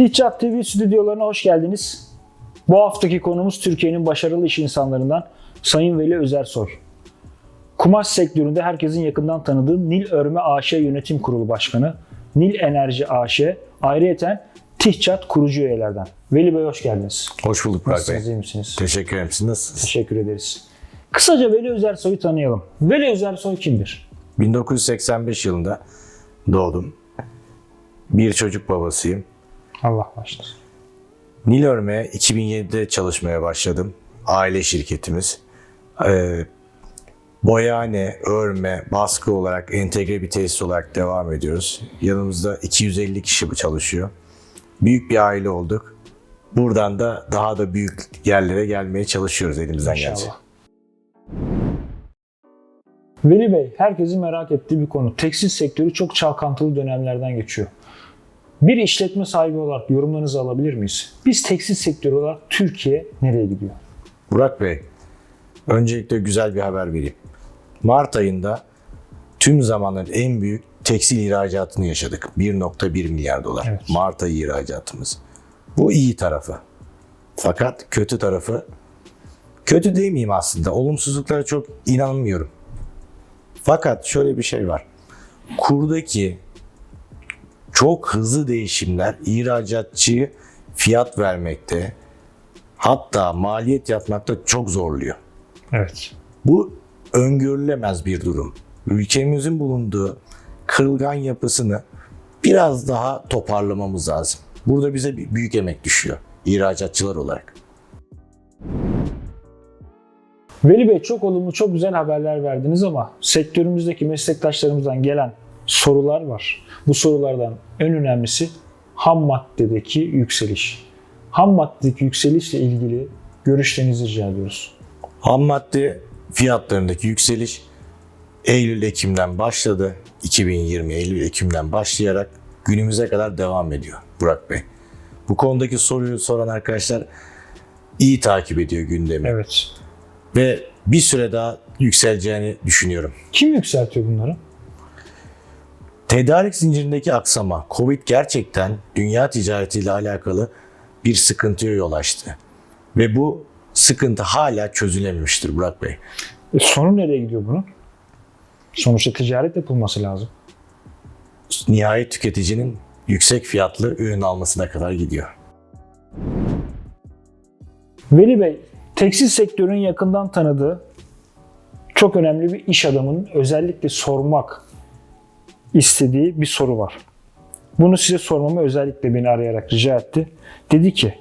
Tihcat TV stüdyolarına hoş geldiniz. Bu haftaki konumuz Türkiye'nin başarılı iş insanlarından Sayın Veli Özersoy. Kumaş sektöründe herkesin yakından tanıdığı Nil Örme AŞ Yönetim Kurulu Başkanı, Nil Enerji AŞ, ayrıyeten Tihcat kurucu üyelerden. Veli Bey hoş geldiniz. Hoş bulduk Burak Bey. Nasılsınız, iyi misiniz? Teşekkür ederim. Siz nasılsınız? Teşekkür ederiz. Kısaca Veli Özersoy'u tanıyalım. Veli Özersoy kimdir? 1985 yılında doğdum. Bir çocuk babasıyım. Allah başlasın. Nil Örme 2007'de çalışmaya başladım. Aile şirketimiz. Ee, boyane, örme, baskı olarak entegre bir tesis olarak devam ediyoruz. Yanımızda 250 kişi çalışıyor. Büyük bir aile olduk. Buradan da daha da büyük yerlere gelmeye çalışıyoruz elimizden. İnşallah. Veli Bey, herkesin merak ettiği bir konu. Tekstil sektörü çok çalkantılı dönemlerden geçiyor. Bir işletme sahibi olarak yorumlarınızı alabilir miyiz? Biz tekstil sektörü olarak Türkiye nereye gidiyor? Burak Bey, öncelikle güzel bir haber vereyim. Mart ayında tüm zamanların en büyük tekstil ihracatını yaşadık. 1.1 milyar dolar. Evet. Mart ayı ihracatımız. Bu iyi tarafı. Fakat kötü tarafı, kötü demeyeyim aslında. Olumsuzluklara çok inanmıyorum. Fakat şöyle bir şey var. Kurdaki çok hızlı değişimler ihracatçıyı fiyat vermekte, hatta maliyet yapmakta çok zorluyor. Evet. Bu öngörülemez bir durum. Ülkemizin bulunduğu kırılgan yapısını biraz daha toparlamamız lazım. Burada bize büyük emek düşüyor ihracatçılar olarak. Veli Bey çok olumlu, çok güzel haberler verdiniz ama sektörümüzdeki meslektaşlarımızdan gelen sorular var. Bu sorulardan en önemlisi ham maddedeki yükseliş. Ham maddedeki yükselişle ilgili görüşlerinizi rica ediyoruz. Ham madde fiyatlarındaki yükseliş Eylül-Ekim'den başladı. 2020 Eylül-Ekim'den başlayarak günümüze kadar devam ediyor Burak Bey. Bu konudaki soruyu soran arkadaşlar iyi takip ediyor gündemi Evet. ve bir süre daha yükseleceğini düşünüyorum. Kim yükseltiyor bunları? Tedarik zincirindeki aksama, Covid gerçekten dünya ticaretiyle alakalı bir sıkıntıya yol açtı. Ve bu sıkıntı hala çözülememiştir Burak Bey. E, sonu nereye gidiyor bunun? Sonuçta ticaret yapılması lazım. Nihayet tüketicinin yüksek fiyatlı ürün almasına kadar gidiyor. Veli Bey, tekstil sektörünün yakından tanıdığı çok önemli bir iş adamının özellikle sormak istediği bir soru var. Bunu size sormamı özellikle beni arayarak rica etti. Dedi ki,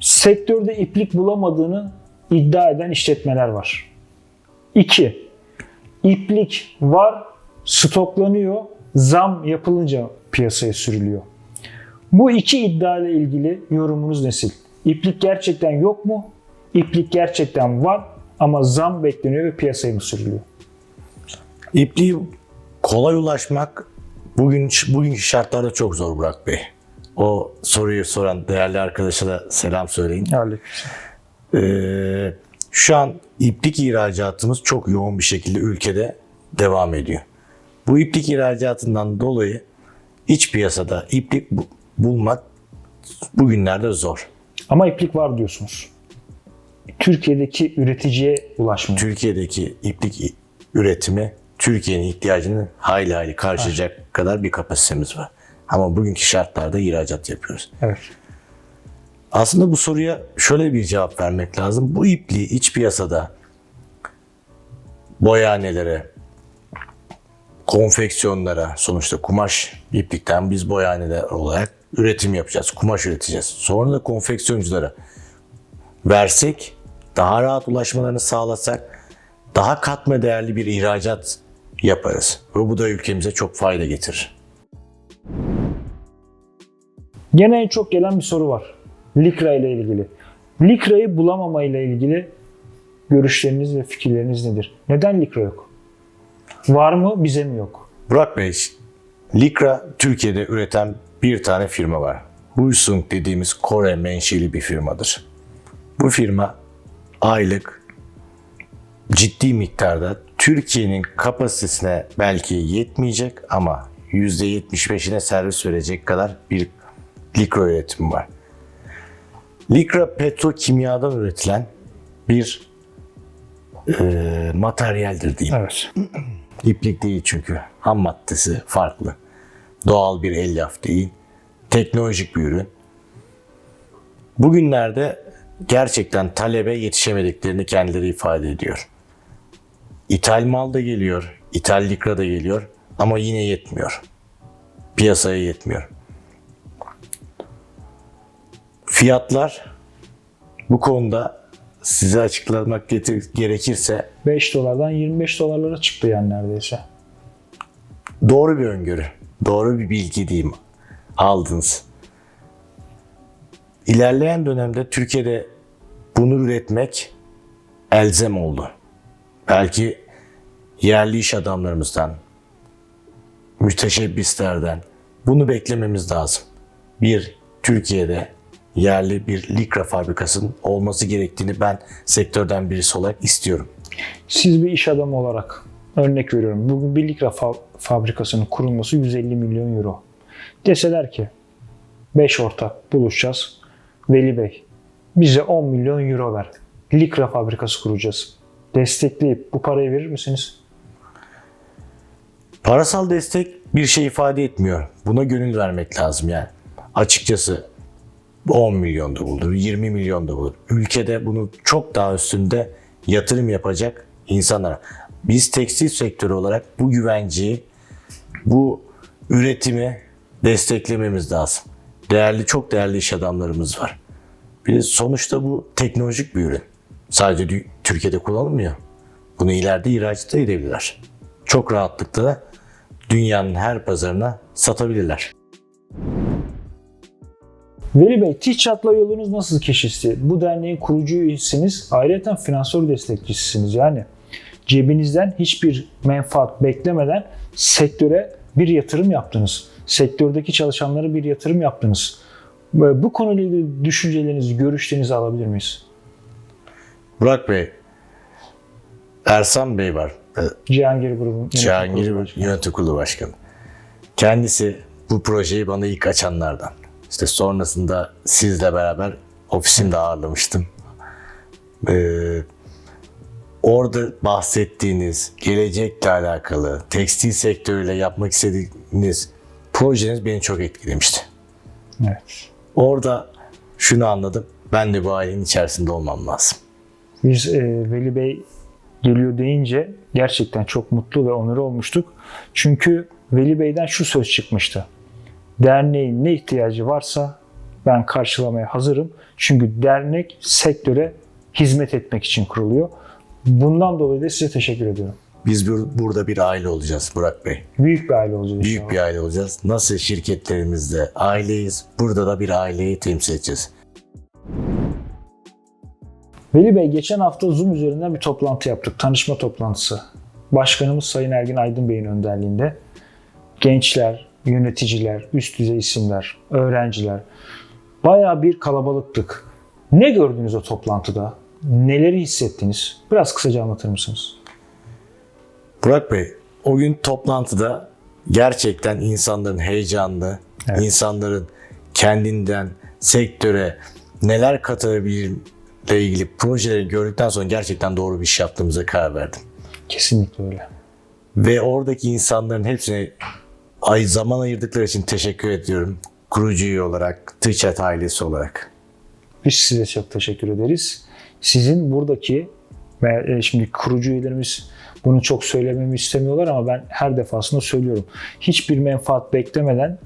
sektörde iplik bulamadığını iddia eden işletmeler var. 2. İplik var, stoklanıyor, zam yapılınca piyasaya sürülüyor. Bu iki iddia ile ilgili yorumunuz nesil? İplik gerçekten yok mu? İplik gerçekten var ama zam bekleniyor ve piyasaya mı sürülüyor? İpliğe kolay ulaşmak bugün bugünkü şartlarda çok zor Burak Bey. O soruyu soran değerli arkadaşa da selam söyleyin. Ee, şu an iplik ihracatımız çok yoğun bir şekilde ülkede devam ediyor. Bu iplik ihracatından dolayı iç piyasada iplik bu- bulmak bugünlerde zor. Ama iplik var diyorsunuz. Türkiye'deki üreticiye ulaşmıyor. Türkiye'deki iplik üretimi Türkiye'nin ihtiyacını hayli hayli karşılayacak kadar bir kapasitemiz var. Ama bugünkü şartlarda ihracat yapıyoruz. Evet. Aslında bu soruya şöyle bir cevap vermek lazım. Bu ipliği iç piyasada boyanelere, konfeksiyonlara, sonuçta kumaş iplikten biz boyaneler olarak üretim yapacağız. Kumaş üreteceğiz. Sonra da konfeksiyonculara versek, daha rahat ulaşmalarını sağlasak, daha katma değerli bir ihracat yaparız. Ve bu da ülkemize çok fayda getirir. Gene en çok gelen bir soru var. Likra ile ilgili. Likra'yı bulamama ile ilgili görüşleriniz ve fikirleriniz nedir? Neden Likra yok? Var mı bize mi yok? Burak Bey, Likra Türkiye'de üreten bir tane firma var. Buysung dediğimiz Kore menşeli bir firmadır. Bu firma aylık ciddi miktarda Türkiye'nin kapasitesine belki yetmeyecek ama %75'ine servis verecek kadar bir likra üretimi var. Likra petrokimyadan üretilen bir e, materyaldir diyeyim. Evet. İplik değil çünkü. Ham maddesi farklı. Doğal bir elyaf değil. Teknolojik bir ürün. Bugünlerde gerçekten talebe yetişemediklerini kendileri ifade ediyor. İthal mal da geliyor, ithal likra da geliyor ama yine yetmiyor. Piyasaya yetmiyor. Fiyatlar bu konuda size açıklamak gerekirse 5 dolardan 25 dolarlara çıktı yani neredeyse. doğru bir öngörü, doğru bir bilgi diyeyim aldınız. İlerleyen dönemde Türkiye'de bunu üretmek elzem oldu. Belki yerli iş adamlarımızdan, müteşebbislerden bunu beklememiz lazım. Bir, Türkiye'de yerli bir likra fabrikasının olması gerektiğini ben sektörden birisi olarak istiyorum. Siz bir iş adamı olarak örnek veriyorum. Bugün bir likra fa- fabrikasının kurulması 150 milyon euro. Deseler ki 5 ortak buluşacağız. Veli Bey bize 10 milyon euro ver. Likra fabrikası kuracağız. Destekleyip bu parayı verir misiniz? Parasal destek bir şey ifade etmiyor. Buna gönül vermek lazım yani. Açıkçası 10 milyon da bulur, 20 milyon da bulur. Ülkede bunu çok daha üstünde yatırım yapacak insanlar. Biz tekstil sektörü olarak bu güvenceyi, bu üretimi desteklememiz lazım. Değerli, çok değerli iş adamlarımız var. Bir sonuçta bu teknolojik bir ürün. Sadece Türkiye'de kullanılmıyor. Bunu ileride ihraç da edebilirler. Çok rahatlıkla dünyanın her pazarına satabilirler. Veli Bey, TİÇAT'la yolunuz nasıl kesişti? Bu derneğin kurucu üyesiniz, ayrıca finansör destekçisiniz. Yani cebinizden hiçbir menfaat beklemeden sektöre bir yatırım yaptınız. Sektördeki çalışanlara bir yatırım yaptınız. Bu konuyla ilgili düşüncelerinizi, görüşlerinizi alabilir miyiz? Burak Bey, Ersan Bey var. Cihangir grubunun yönetim Cihangir kurulu başkanı. Yönetim Kurulu Başkanı. Kendisi bu projeyi bana ilk açanlardan. İşte sonrasında sizle beraber ofisimde ağırlamıştım. Ee, orada bahsettiğiniz gelecekle alakalı, tekstil sektörüyle yapmak istediğiniz projeniz beni çok etkilemişti. Evet. Orada şunu anladım. Ben de bu ailenin içerisinde olmam lazım. Biz e, Veli Bey geliyor deyince gerçekten çok mutlu ve onur olmuştuk. Çünkü Veli Bey'den şu söz çıkmıştı. Derneğin ne ihtiyacı varsa ben karşılamaya hazırım. Çünkü dernek sektöre hizmet etmek için kuruluyor. Bundan dolayı da size teşekkür ediyorum. Biz bur- burada bir aile olacağız Burak Bey. Büyük bir aile olacağız Büyük inşallah. bir aile olacağız. Nasıl şirketlerimizde aileyiz, burada da bir aileyi temsil edeceğiz. Veli Bey geçen hafta Zoom üzerinden bir toplantı yaptık. Tanışma toplantısı. Başkanımız Sayın Ergin Aydın Bey'in önderliğinde gençler, yöneticiler, üst düzey isimler, öğrenciler bayağı bir kalabalıktık. Ne gördünüz o toplantıda? Neleri hissettiniz? Biraz kısaca anlatır mısınız? Burak Bey, o gün toplantıda gerçekten insanların heyecanlı, Evet. insanların kendinden sektöre neler katabilirle ilgili projeleri gördükten sonra gerçekten doğru bir iş yaptığımıza karar verdim. Kesinlikle öyle. Ve oradaki insanların hepsine ay zaman ayırdıkları için teşekkür ediyorum. Kurucu üye olarak, Tıçat ailesi olarak. Biz size çok teşekkür ederiz. Sizin buradaki ve e, şimdi kurucu üyelerimiz bunu çok söylememi istemiyorlar ama ben her defasında söylüyorum. Hiçbir menfaat beklemeden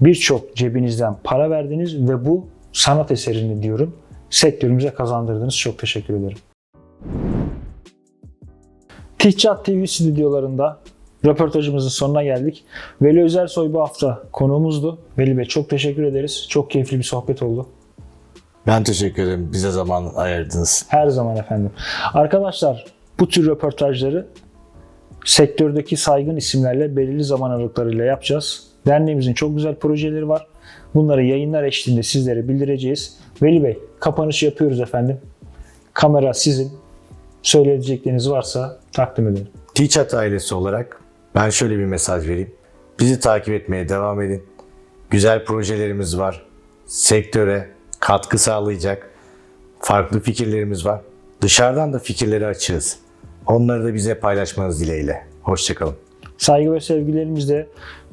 birçok cebinizden para verdiniz ve bu sanat eserini diyorum sektörümüze kazandırdınız. Çok teşekkür ederim. Tihcat TV stüdyolarında röportajımızın sonuna geldik. Veli Özersoy bu hafta konuğumuzdu. Veli Bey çok teşekkür ederiz. Çok keyifli bir sohbet oldu. Ben teşekkür ederim. Bize zaman ayırdınız. Her zaman efendim. Arkadaşlar bu tür röportajları sektördeki saygın isimlerle belirli zaman aralıklarıyla yapacağız. Derneğimizin çok güzel projeleri var. Bunları yayınlar eşliğinde sizlere bildireceğiz. Veli Bey kapanış yapıyoruz efendim. Kamera sizin. Söyleyecekleriniz varsa takdim edelim. Tıçat ailesi olarak ben şöyle bir mesaj vereyim. Bizi takip etmeye devam edin. Güzel projelerimiz var. sektöre katkı sağlayacak farklı fikirlerimiz var. Dışarıdan da fikirleri açığız. Onları da bize paylaşmanız dileğiyle. Hoşçakalın. Saygı ve sevgilerimizle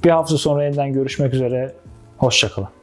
bir hafta sonra yeniden görüşmek üzere. Hoşçakalın.